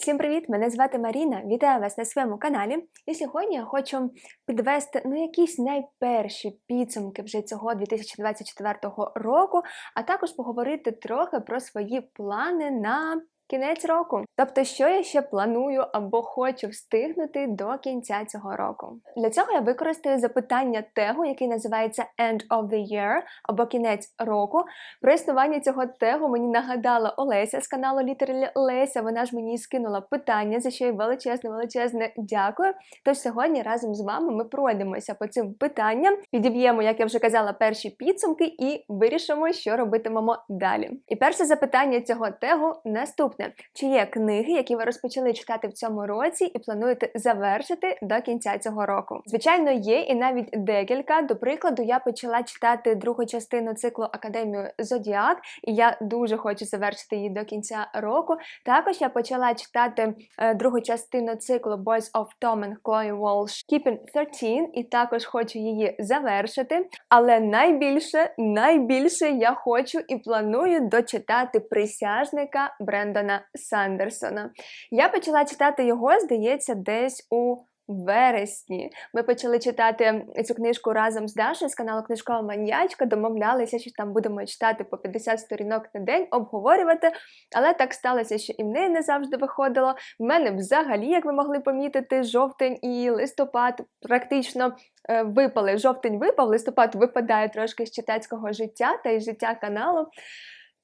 Всім привіт! Мене звати Маріна. Вітаю вас на своєму каналі. І сьогодні я хочу підвести ну, якісь найперші підсумки вже цього 2024 року, а також поговорити трохи про свої плани на кінець року. Тобто, що я ще планую або хочу встигнути до кінця цього року. Для цього я використаю запитання тегу, який називається End of the Year або кінець року. Про існування цього тегу мені нагадала Олеся з каналу Literally Леся. Вона ж мені скинула питання, за що їй величезне, величезне дякую. Тож сьогодні разом з вами ми пройдемося по цим питанням, підіб'ємо, як я вже казала, перші підсумки і вирішимо, що робитимемо далі. І перше запитання цього тегу наступне: чи є книги, які ви розпочали читати в цьому році, і плануєте завершити до кінця цього року? Звичайно, є і навіть декілька. До прикладу, я почала читати другу частину циклу Академію Зодіак, і я дуже хочу завершити її до кінця року. Також я почала читати е, другу частину циклу Boys of Tom and Chloe Walsh Keeping 13, і також хочу її завершити. Але найбільше, найбільше я хочу і планую дочитати присяжника Брендона Сандерсона. Я почала читати його, здається, десь у вересні. Ми почали читати цю книжку разом з Дашою з каналу Книжкова Маньячка, домовлялися, що там будемо читати по 50 сторінок на день, обговорювати. Але так сталося, що і в неї не завжди виходило. В мене взагалі, як ви могли помітити, жовтень і листопад практично е, випали. Жовтень випав, листопад випадає трошки з читацького життя та й життя каналу.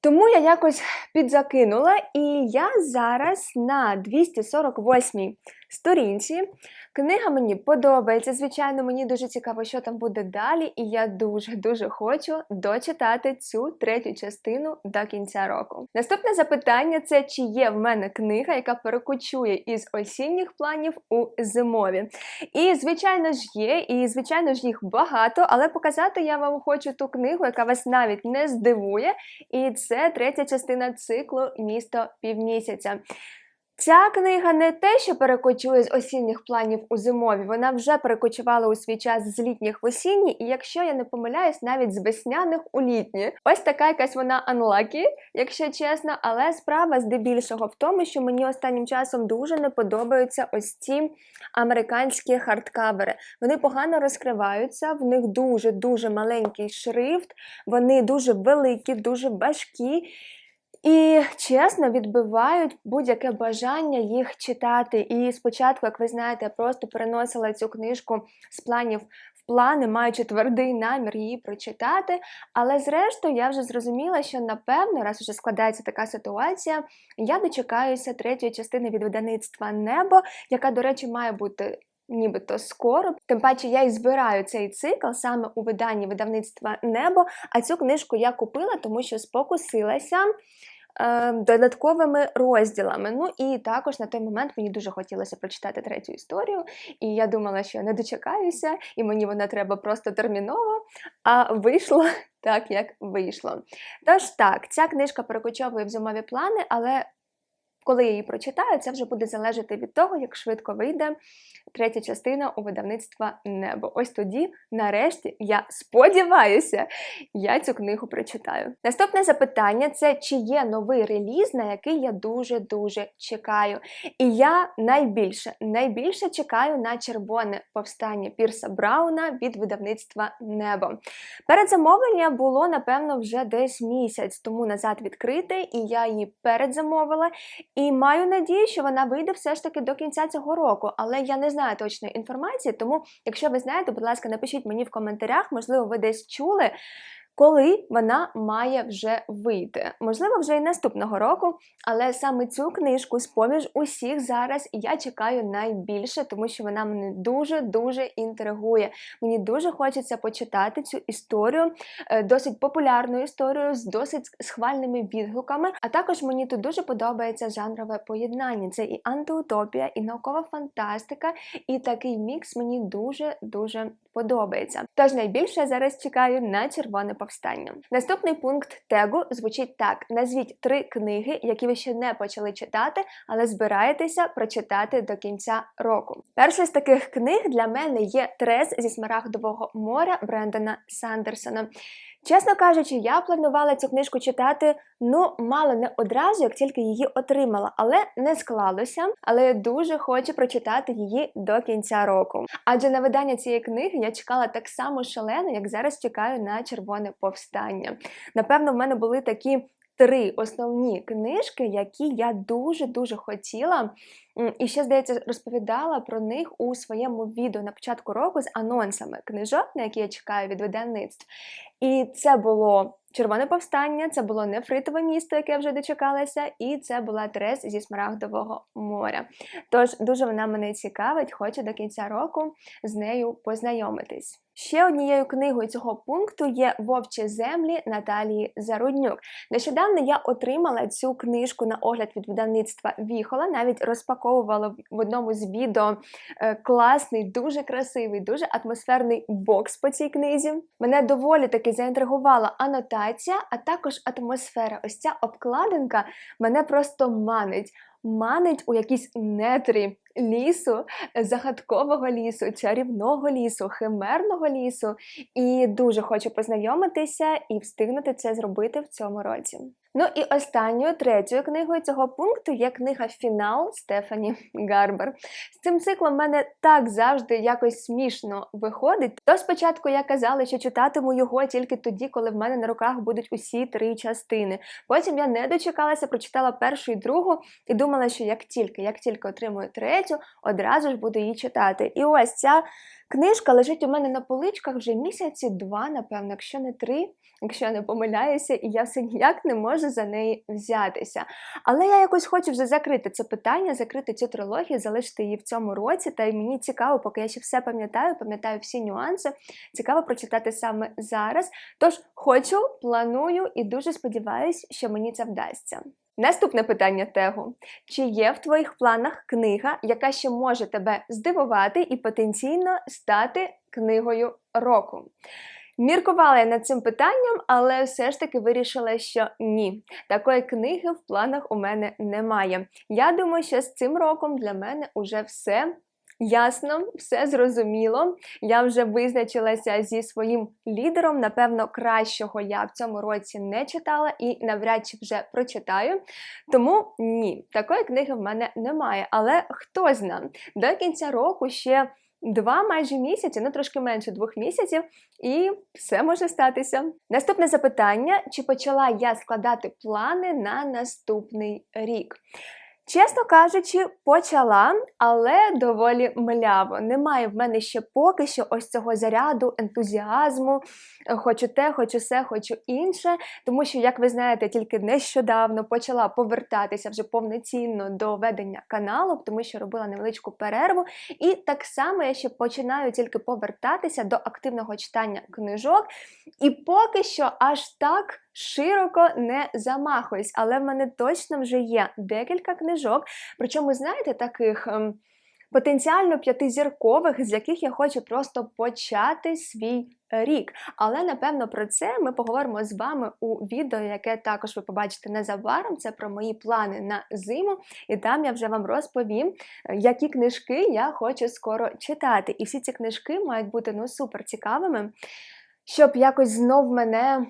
Тому я якось підзакинула, і я зараз на 248 сторінці. Книга мені подобається. Звичайно, мені дуже цікаво, що там буде далі, і я дуже-дуже хочу дочитати цю третю частину до кінця року. Наступне запитання це чи є в мене книга, яка перекочує із осінніх планів у зимові. І, звичайно ж, є, і, звичайно ж, їх багато, але показати я вам хочу ту книгу, яка вас навіть не здивує. І це третя частина циклу Місто півмісяця. Ця книга не те, що перекочує з осінніх планів у зимові, вона вже перекочувала у свій час з літніх в осінні, і якщо я не помиляюсь, навіть з весняних у літні. Ось така якась вона unlucky, якщо чесно, але справа здебільшого в тому, що мені останнім часом дуже не подобаються ось ці американські хардкавери. Вони погано розкриваються, в них дуже-дуже маленький шрифт, вони дуже великі, дуже важкі. І чесно відбивають будь-яке бажання їх читати. І спочатку, як ви знаєте, я просто переносила цю книжку з планів в плани, маючи твердий намір її прочитати. Але зрештою я вже зрозуміла, що напевно, раз вже складається така ситуація, я дочекаюся третьої частини від видавництва Небо, яка, до речі, має бути. Нібито скоро, тим паче я і збираю цей цикл саме у виданні видавництва Небо. А цю книжку я купила, тому що спокусилася е, додатковими розділами. Ну і також на той момент мені дуже хотілося прочитати третю історію, і я думала, що не дочекаюся, і мені вона треба просто терміново. А вийшло так, як вийшло. Тож так, ця книжка перекочовує в зимові плани, але коли я її прочитаю, це вже буде залежати від того, як швидко вийде третя частина у видавництва Небо. Ось тоді, нарешті, я сподіваюся, я цю книгу прочитаю. Наступне запитання це чи є новий реліз, на який я дуже-дуже чекаю. І я найбільше найбільше чекаю на червоне повстання Пірса Брауна від видавництва Небо. Передзамовлення було, напевно, вже десь місяць тому назад відкрите, і я її передзамовила. І маю надію, що вона вийде все ж таки до кінця цього року, але я не знаю точної інформації. Тому, якщо ви знаєте, будь ласка, напишіть мені в коментарях, можливо, ви десь чули коли вона має вже вийти. Можливо, вже і наступного року, але саме цю книжку з поміж усіх зараз я чекаю найбільше, тому що вона мене дуже-дуже інтригує. Мені дуже хочеться почитати цю історію, е, досить популярну історію з досить схвальними відгуками. А також мені тут дуже подобається жанрове поєднання. Це і антиутопія, і наукова фантастика, і такий мікс мені дуже-дуже подобається. Тож найбільше я зараз чекаю на червоне повстання. Наступний пункт тегу звучить так: назвіть три книги, які ви ще не почали читати, але збираєтеся прочитати до кінця року. Перша з таких книг для мене є Трес зі смарагдового моря Брендона Сандерсона. Чесно кажучи, я планувала цю книжку читати ну мало не одразу, як тільки її отримала, але не склалося. Але я дуже хочу прочитати її до кінця року. Адже на видання цієї книги я чекала так само шалено, як зараз чекаю на червоне повстання. Напевно, в мене були такі. Три основні книжки, які я дуже дуже хотіла, і ще здається розповідала про них у своєму відео на початку року з анонсами книжок, на які я чекаю від видавництв. І це було Червоне повстання, це було нефритове місто, яке вже дочекалася, і це була Трес зі Смарагдового моря. Тож дуже вона мене цікавить, хочу до кінця року з нею познайомитись. Ще однією книгою цього пункту є Вовчі землі Наталії Заруднюк. Нещодавно я отримала цю книжку на огляд від видавництва Віхола, навіть розпаковувала в одному з відео е, класний, дуже красивий, дуже атмосферний бокс по цій книзі. Мене доволі таки заінтригувала анотація, а також атмосфера. Ось ця обкладинка мене просто манить. Манить у якісь нетрі лісу, загадкового лісу, чарівного лісу, химерного лісу, і дуже хочу познайомитися і встигнути це зробити в цьому році. Ну і останньою третьою книгою цього пункту є книга Фінал Стефані Гарбер. З цим циклом в мене так завжди якось смішно виходить. То спочатку я казала, що читатиму його тільки тоді, коли в мене на руках будуть усі три частини. Потім я не дочекалася, прочитала першу і другу і думала, що як тільки, як тільки отримую третю, одразу ж буду її читати. І ось ця книжка лежить у мене на поличках вже місяці два, напевно, якщо не три якщо я не помиляюся, і я все ніяк не можу за неї взятися. Але я якось хочу вже закрити це питання, закрити цю трилогію, залишити її в цьому році. Та й мені цікаво, поки я ще все пам'ятаю, пам'ятаю всі нюанси. Цікаво прочитати саме зараз. Тож хочу, планую і дуже сподіваюся, що мені це вдасться. Наступне питання Тегу. Чи є в твоїх планах книга, яка ще може тебе здивувати і потенційно стати книгою року? Міркувала я над цим питанням, але все ж таки вирішила, що ні, такої книги в планах у мене немає. Я думаю, що з цим роком для мене уже все. Ясно, все зрозуміло. Я вже визначилася зі своїм лідером. Напевно, кращого я в цьому році не читала і навряд чи вже прочитаю. Тому ні, такої книги в мене немає. Але хто знає, до кінця року ще два майже місяці, ну трошки менше двох місяців, і все може статися. Наступне запитання: чи почала я складати плани на наступний рік? Чесно кажучи, почала, але доволі мляво. Немає в мене ще поки що ось цього заряду, ентузіазму. Хочу те, хочу все, хочу інше. Тому що, як ви знаєте, тільки нещодавно почала повертатися вже повноцінно до ведення каналу, тому що робила невеличку перерву. І так само я ще починаю тільки повертатися до активного читання книжок. І поки що аж так широко не замахуюсь, але в мене точно вже є декілька книжок. Причому, знаєте, таких. Ем, потенціально п'ятизіркових, з яких я хочу просто почати свій рік. Але напевно про це ми поговоримо з вами у відео, яке також ви побачите незабаром. Це про мої плани на зиму. І там я вже вам розповім, які книжки я хочу скоро читати. І всі ці книжки мають бути ну супер цікавими, щоб якось знов мене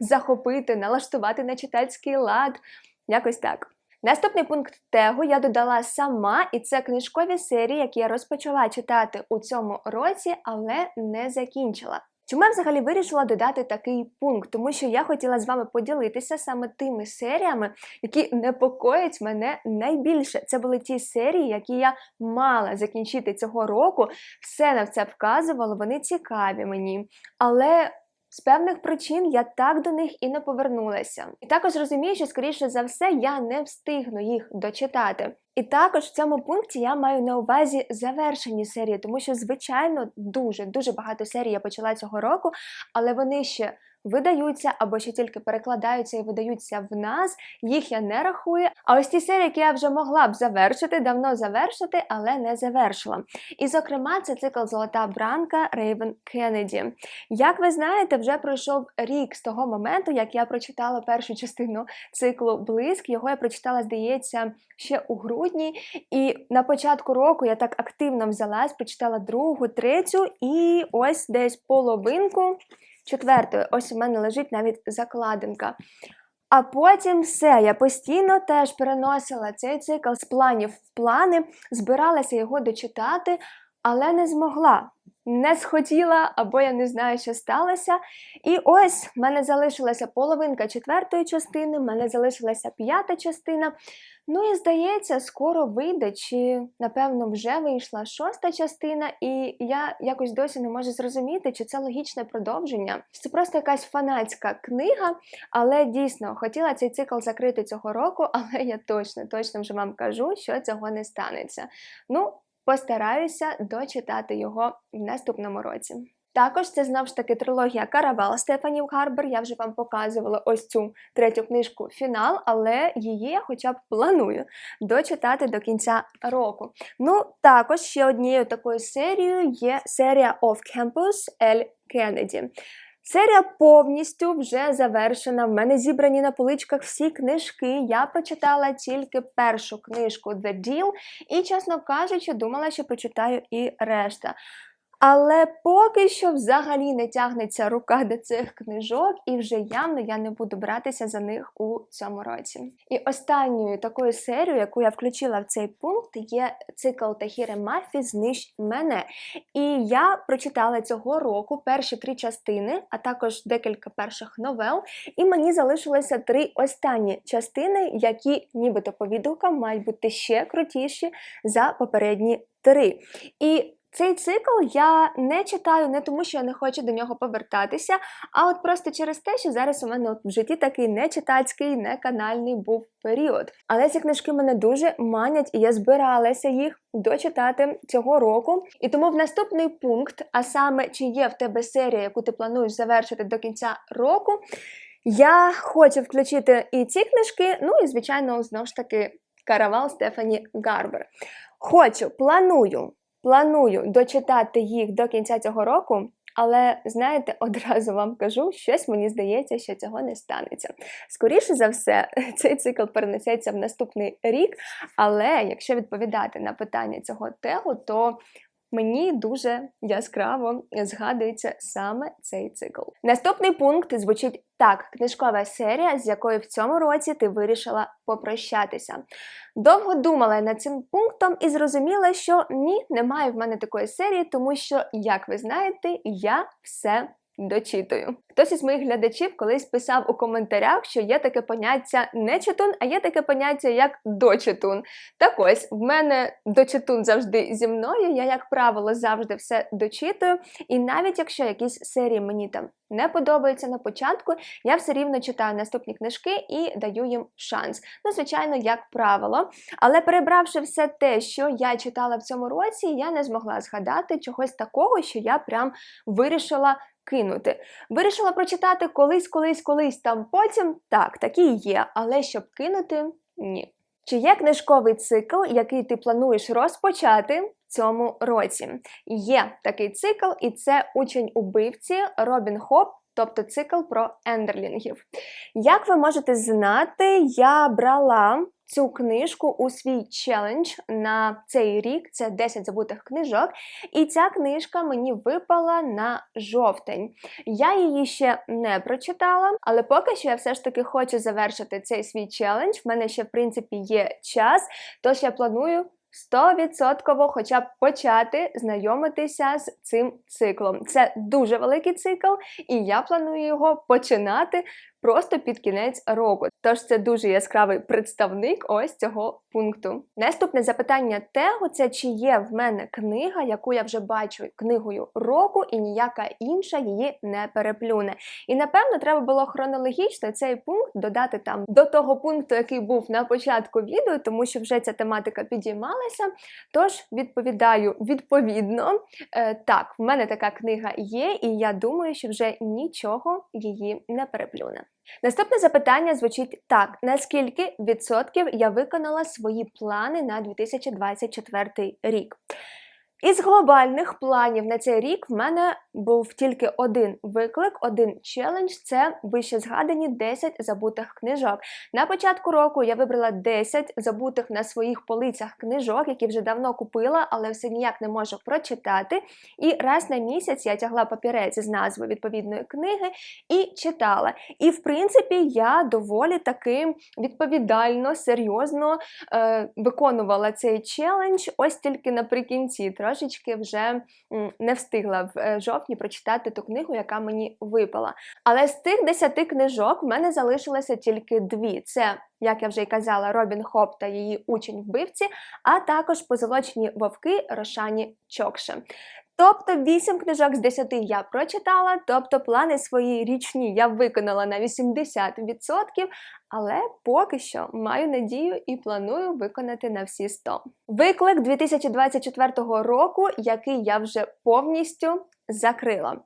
захопити, налаштувати на читальський лад. Якось так. Наступний пункт тегу я додала сама, і це книжкові серії, які я розпочала читати у цьому році, але не закінчила. Чому я взагалі вирішила додати такий пункт? Тому що я хотіла з вами поділитися саме тими серіями, які непокоять мене найбільше. Це були ті серії, які я мала закінчити цього року. Все на це вказувало, вони цікаві мені. Але з певних причин я так до них і не повернулася. І також розумію, що, скоріше за все, я не встигну їх дочитати. І також в цьому пункті я маю на увазі завершені серії, тому що, звичайно, дуже дуже багато серій я почала цього року, але вони ще видаються або ще тільки перекладаються і видаються в нас, їх я не рахую. А ось ті серії, які я вже могла б завершити, давно завершити, але не завершила. І, зокрема, це цикл Золота Бранка Рейвен Кеннеді. Як ви знаєте, вже пройшов рік з того моменту, як я прочитала першу частину циклу Блиск. Його я прочитала, здається, ще у грудні. І на початку року я так активно взялась, прочитала другу, третю, і ось десь половинку четвертою. Ось у мене лежить навіть закладинка. А потім все, я постійно теж переносила цей цикл з планів в плани, збиралася його дочитати, але не змогла. Не схотіла, або я не знаю, що сталося. І ось в мене залишилася половинка четвертої частини, в мене залишилася п'ята частина. Ну і здається, скоро вийде, чи напевно вже вийшла шоста частина, і я якось досі не можу зрозуміти, чи це логічне продовження. Це просто якась фанатська книга, але дійсно хотіла цей цикл закрити цього року, але я точно, точно вже вам кажу, що цього не станеться. Ну, постараюся дочитати його в наступному році. Також це знову ж таки трилогія Каравал Стефанів Гарбер. Я вже вам показувала ось цю третю книжку фінал, але її я хоча б планую дочитати до кінця року. Ну, також ще однією такою серією є серія Off Campus Ель Кеннеді. Серія повністю вже завершена. В мене зібрані на поличках всі книжки. Я прочитала тільки першу книжку The Deal, і, чесно кажучи, думала, що прочитаю і решта. Але поки що взагалі не тягнеться рука до цих книжок, і вже явно я не буду братися за них у цьому році. І останньою такою серією, яку я включила в цей пункт, є цикл Тахіри Мафі Знищ мене. І я прочитала цього року перші три частини, а також декілька перших новел. І мені залишилося три останні частини, які, нібито по відгукам, мають бути ще крутіші за попередні три. І цей цикл я не читаю не тому, що я не хочу до нього повертатися, а от просто через те, що зараз у мене от в житті такий не читацький, не канальний був період. Але ці книжки мене дуже манять, і я збиралася їх дочитати цього року. І тому в наступний пункт, а саме чи є в тебе серія, яку ти плануєш завершити до кінця року, я хочу включити і ці книжки, ну і звичайно, знову ж таки, каравал Стефані Гарбер. Хочу, планую Планую дочитати їх до кінця цього року, але знаєте, одразу вам кажу, щось мені здається, що цього не станеться. Скоріше за все, цей цикл перенесеться в наступний рік. Але якщо відповідати на питання цього тегу, то Мені дуже яскраво згадується саме цей цикл. Наступний пункт звучить так: книжкова серія, з якою в цьому році ти вирішила попрощатися. Довго думала над цим пунктом і зрозуміла, що ні, немає в мене такої серії, тому що, як ви знаєте, я все дочитую. Хтось із моїх глядачів колись писав у коментарях, що є таке поняття не читун, а є таке поняття як дочитун. Так ось в мене дочитун завжди зі мною. Я, як правило, завжди все дочитую. І навіть якщо якісь серії мені там не подобаються на початку, я все рівно читаю наступні книжки і даю їм шанс. Ну, звичайно, як правило. Але перебравши все те, що я читала в цьому році, я не змогла згадати чогось такого, що я прям вирішила кинути. Вирішила прочитати колись, колись, колись там потім. Так, такі є, але щоб кинути ні. Чи є книжковий цикл, який ти плануєш розпочати в цьому році? Є такий цикл, і це учень убивці Робін Хоп. Тобто цикл про ендерлінгів. Як ви можете знати, я брала цю книжку у свій челендж на цей рік. Це 10 забутих книжок. І ця книжка мені випала на жовтень. Я її ще не прочитала, але поки що я все ж таки хочу завершити цей свій челендж. В мене ще, в принципі, є час, тож я планую. Стовідсотково хоча б почати знайомитися з цим циклом. Це дуже великий цикл, і я планую його починати просто під кінець року. Тож це дуже яскравий представник ось цього пункту. Наступне запитання тегу це чи є в мене книга, яку я вже бачу книгою року, і ніяка інша її не переплюне. І напевно треба було хронологічно цей пункт додати там до того пункту, який був на початку відео, тому що вже ця тематика підіймалася. Тож відповідаю відповідно. Е, так, в мене така книга є, і я думаю, що вже нічого її не переплюне. Наступне запитання звучить так: наскільки відсотків я виконала свої плани на 2024 рік? Із глобальних планів на цей рік в мене був тільки один виклик, один челендж це вище згадані 10 забутих книжок. На початку року я вибрала 10 забутих на своїх полицях книжок, які вже давно купила, але все ніяк не можу прочитати. І раз на місяць я тягла папірець з назвою відповідної книги і читала. І в принципі я доволі таки відповідально, серйозно е, виконувала цей челендж. Ось тільки наприкінці трошечки вже м, не встигла в е, жовтні прочитати ту книгу, яка мені випала. Але з тих 10 книжок в мене залишилося тільки дві. Це, як я вже й казала, Робін Хоп та її учень вбивці, а також позолочені вовки Рошані Чокше. Тобто 8 книжок з 10 я прочитала, тобто плани свої річні я виконала на 80%, але поки що маю надію і планую виконати на всі 100. Виклик 2024 року, який я вже повністю закрила.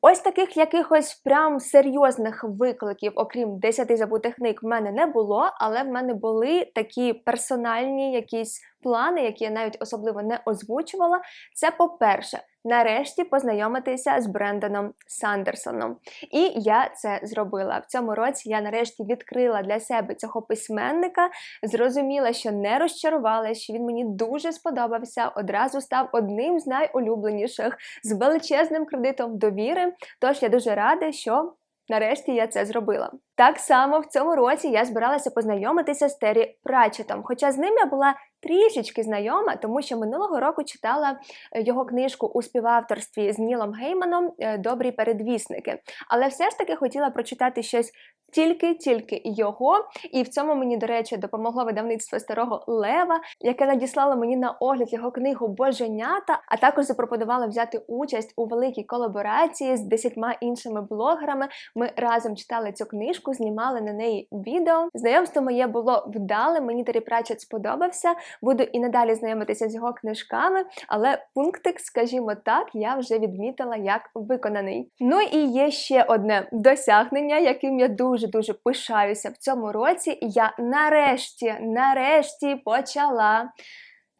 Ось таких якихось прям серйозних викликів, окрім 10 забутих книг, в мене не було, але в мене були такі персональні якісь плани, які я навіть особливо не озвучувала. Це, по-перше, нарешті познайомитися з Бренданом Сандерсоном. І я це зробила. В цьому році я нарешті відкрила для себе цього письменника, зрозуміла, що не розчарувала, що він мені дуже сподобався, одразу став одним з найулюбленіших, з величезним кредитом довіри. Тож я дуже рада, що. Нарешті я це зробила. Так само в цьому році я збиралася познайомитися з Террі Пратчетом, хоча з ним я була трішечки знайома, тому що минулого року читала е, його книжку у співавторстві з Нілом Гейманом е, Добрі передвісники. Але все ж таки хотіла прочитати щось тільки-тільки його. І в цьому мені, до речі, допомогло видавництво старого Лева, яке надіслало мені на огляд його книгу Боженята, а також запропонувало взяти участь у великій колаборації з десятьма іншими блогерами. Ми разом читали цю книжку, знімали на неї відео. Знайомство моє було вдале. Мені Террі Пратчет сподобався. Буду і надалі знайомитися з його книжками, але пунктик, скажімо так, я вже відмітила як виконаний. Ну і є ще одне досягнення, яким я дуже дуже пишаюся в цьому році. Я нарешті, нарешті почала.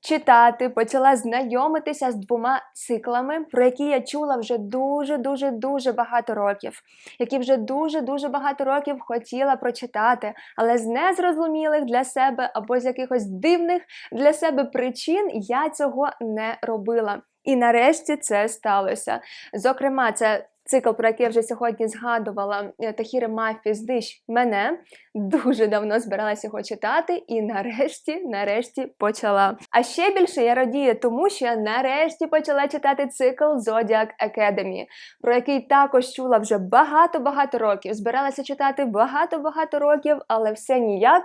Читати, почала знайомитися з двома циклами, про які я чула вже дуже-дуже дуже багато років, які вже дуже-дуже багато років хотіла прочитати, але з незрозумілих для себе або з якихось дивних для себе причин я цього не робила. І нарешті це сталося. Зокрема, це цикл, про який я вже сьогодні згадувала, е, Тахіри Мафі здищ мене. Дуже давно збиралася його читати, і нарешті, нарешті почала. А ще більше я радію, тому що я нарешті почала читати цикл Zodiac Academy, про який також чула вже багато-багато років. Збиралася читати багато-багато років, але все ніяк.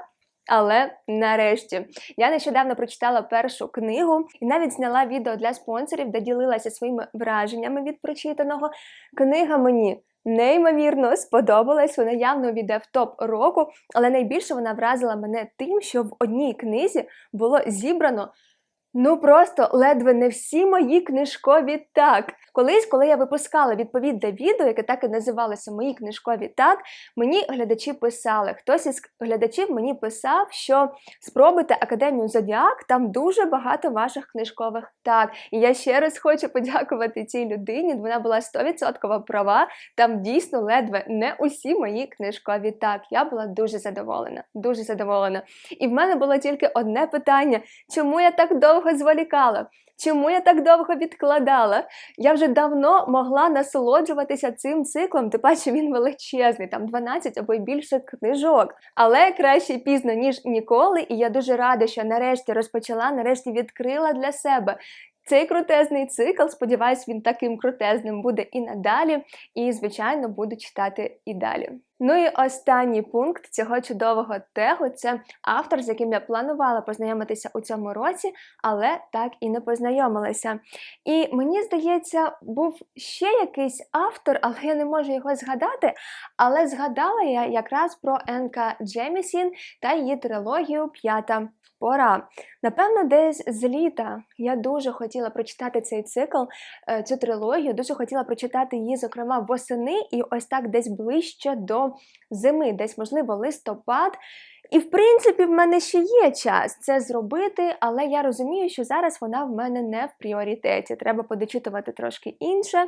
Але нарешті я нещодавно прочитала першу книгу і навіть зняла відео для спонсорів, де ділилася своїми враженнями від прочитаного. Книга мені неймовірно сподобалась. Вона явно війде в топ року, але найбільше вона вразила мене тим, що в одній книзі було зібрано. Ну просто ледве не всі мої книжкові так. Колись, коли я випускала відповідне відео, яке так і називалося Мої книжкові так, мені глядачі писали. Хтось із глядачів мені писав, що спробуйте Академію Зодіак, там дуже багато ваших книжкових так. І я ще раз хочу подякувати цій людині. Вона була 100% права. Там дійсно ледве не усі мої книжкові так. Я була дуже задоволена, дуже задоволена. І в мене було тільки одне питання: чому я так довго зволікала? Чому я так довго відкладала? Я вже давно могла насолоджуватися цим циклом, тим паче він величезний, там 12 або й більше книжок. Але краще пізно, ніж ніколи, і я дуже рада, що нарешті розпочала, нарешті відкрила для себе. Цей крутезний цикл, сподіваюсь, він таким крутезним буде і надалі, і, звичайно, буду читати і далі. Ну і останній пункт цього чудового тегу це автор, з яким я планувала познайомитися у цьому році, але так і не познайомилася. І мені здається, був ще якийсь автор, але я не можу його згадати. Але згадала я якраз про Енка Джемісін та її трилогію П'ята пора. Напевно, десь з літа я дуже хотіла прочитати цей цикл, е, цю трилогію, дуже хотіла прочитати її, зокрема, восени, і ось так десь ближче до зими, десь, можливо, листопад. І, в принципі, в мене ще є час це зробити, але я розумію, що зараз вона в мене не в пріоритеті. Треба подочитувати трошки інше,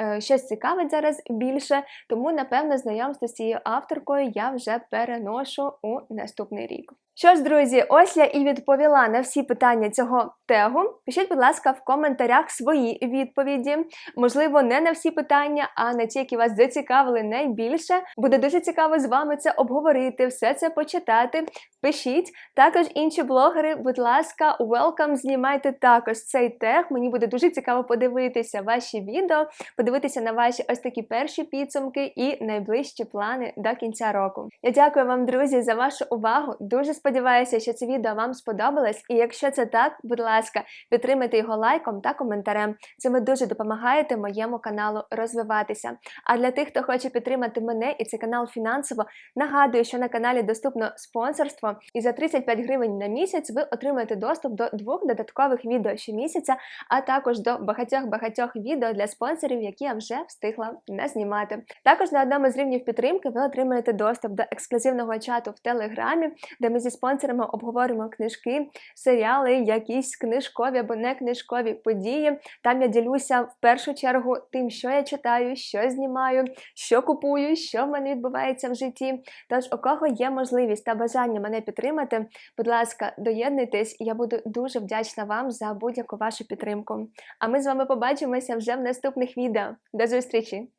е, щось цікавить зараз більше. Тому, напевно, знайомство з цією авторкою я вже переношу у наступний рік. Що ж, друзі, ось я і відповіла на всі питання цього тегу. Пишіть, будь ласка, в коментарях свої відповіді. Можливо, не на всі питання, а на ті, які вас зацікавили найбільше. Буде дуже цікаво з вами це обговорити, все це почитати. Пишіть. Також інші блогери, будь ласка, welcome, знімайте також цей тег. Мені буде дуже цікаво подивитися ваші відео, подивитися на ваші ось такі перші підсумки і найближчі плани до кінця року. Я дякую вам, друзі, за вашу увагу. Дуже сподіваюся, що це відео вам сподобалось. І якщо це так, будь ласка, підтримайте його лайком та коментарем. Це ви дуже допомагаєте моєму каналу розвиватися. А для тих, хто хоче підтримати мене і цей канал фінансово, нагадую, що на каналі доступно спонсорство. І за 35 гривень на місяць ви отримаєте доступ до двох додаткових відео щомісяця, а також до багатьох-багатьох відео для спонсорів, які я вже встигла назнімати. Також на одному з рівнів підтримки ви отримаєте доступ до ексклюзивного чату в Телеграмі, де ми зі спонсорами обговорюємо книжки, серіали, якісь книжкові або не книжкові події. Там я ділюся в першу чергу тим, що я читаю, що знімаю, що купую, що в мене відбувається в житті. Тож, у кого є можливість та бажання мене підтримати, будь ласка, доєднуйтесь, я буду дуже вдячна вам за будь-яку вашу підтримку. А ми з вами побачимося вже в наступних відео. До зустрічі!